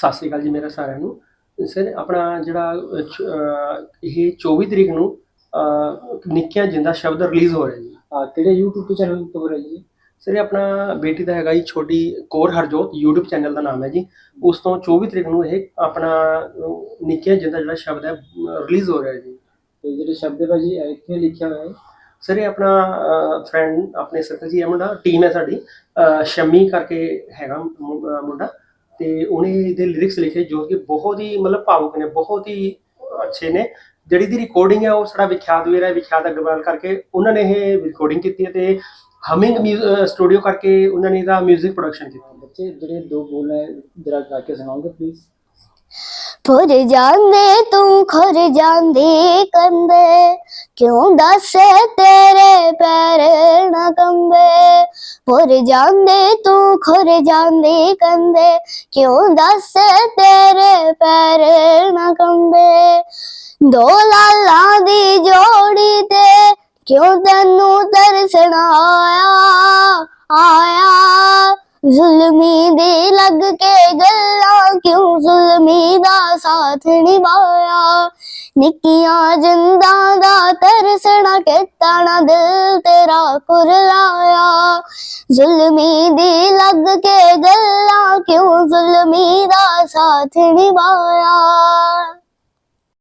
ਸਤਿ ਸ਼੍ਰੀ ਅਕਾਲ ਜੀ ਮੇਰਾ ਸਾਰਿਆਂ ਨੂੰ। ਸਰ ਆਪਣਾ ਜਿਹੜਾ ਇਹ 24 ਤਰੀਕ ਨੂੰ ਨਿੱਕੀਆਂ ਜਿੰਦਾ ਸ਼ਬਦ ਰਿਲੀਜ਼ ਹੋ ਰਿਹਾ ਜੀ ਕਿਹੜੇ YouTube ਚੈਨਲ ਤੋਂ ਹੋ ਰਹੀ ਹੈ ਸਰ ਇਹ ਆਪਣਾ ਬੇਟੀ ਦਾ ਹੈਗਾ ਜੀ ਛੋਟੀ ਕੋਰ ਹਰਜੋਤ YouTube ਚੈਨਲ ਦਾ ਨਾਮ ਹੈ ਜੀ। ਉਸ ਤੋਂ 24 ਤਰੀਕ ਨੂੰ ਇਹ ਆਪਣਾ ਨਿੱਕੀਆਂ ਜਿੰਦਾ ਜਿਹੜਾ ਸ਼ਬਦ ਹੈ ਰਿਲੀਜ਼ ਹੋ ਰਿਹਾ ਜੀ। ਤੇ ਜਿਹੜੇ ਸ਼ਬਦ ਹੈ ਇਹ ਇੱਥੇ ਲਿਖਿਆ ਹੋਇਆ ਹੈ? ਸਰ ਇਹ ਆਪਣਾ ਫਰੈਂਡ ਆਪਣੇ ਸਰਕਲ ਜੀ ਮੁੰਡਾ ਟੀਮ ਹੈ ਸਾਡੀ। ਸ਼ਮੀ ਕਰਕੇ ਹੈਗਾ ਮੁੰਡਾ। ਤੇ ਉਹਨੇ ਇਹਦੇ ਲਿਰਿਕਸ ਲਿਖੇ ਜੋ ਕਿ ਬਹੁਤ ਹੀ ਮਤਲਬ ਭਾਵੁਕ ਨੇ ਬਹੁਤ ਹੀ ਅੱਛੇ ਨੇ। ਜਿਹੜੀ ਦੀ ਰਿਕਾਰਡਿੰਗ ਹੈ ਉਹ ਸਾਡਾ ਵਿਖਿਆਤ ਵੀਰ ਹੈ ਵਿਖਿਆਤ ਅਗਰਵਾਲ ਕਰਕੇ ਉਹਨਾਂ ਨੇ ਇਹ ਰਿਕਾਰਡਿੰਗ ਕੀਤੀ ਹੈ ਤੇ ਹਮਿੰਗ ਸਟੂਡੀਓ ਕਰਕੇ ਉਹਨਾਂ ਨੇ ਇਹਦਾ 뮤직 ਪ੍ਰੋਡਕਸ਼ਨ ਕੀਤਾ। ਬੱਚੇ ਜਿਹੜੇ ਦੋ ਬੋਲ ਹੈ ਜਰਾ ਗਾ ਕੇ ਸੁਣਾਓਗੇ ਪਲੀਜ਼ ਫੁਰ ਜਾਂਦੇ ਤੂੰ ਖੁਰ ਜਾਂਦੀ ਕੰਦੇ ਕਿਉਂ ਦੱਸੇ ਤੇਰੇ ਕੰਬੇ ਜਾਂਦੇ, ਤੂੰ ਖੁਰ ਜਾਂਦੀ ਕੰਦੇ। ਕਿਉਂ ਦੱਸੇ ਤੇਰੇ ਪੈਰ ਨਾ ਕੰਬੇ? ਦੋ ਲਾਲਾਂ ਦੀ ਜੋੜੀ ਤੇ ਕਿਉਂ ਤੈਨੂੰ ਤਰਸਣਾ ਆਇਆ? ਆਇਆ? ਜ਼ੁਲਮੀ ਦੇ ਲੱਗ ਕੇ ਗੱਲਾਂ ਕਿਉਂ ਜ਼ੁਲਮੀ ਦਾ ਸਾਥ ਨਿਭਾਇਆ? ਨਿੱਕੀਆਂ ਜਿੰਦਾਂ ਦਾ ਤਰਸਣਾ ਕੀਤਾ ਨਾ ਦਿਲ ਤੇਰਾ ਕੁਰਲਾਇਆ ਜ਼ੁਲਮੀ ਦੀ ਲੱਗ ਕੇ ਗੱਲਾਂ ਕਿਉਂ ਜ਼ੁਲਮੀ ਦਾ ਸਾਥ ਨਿਭਾਇਆ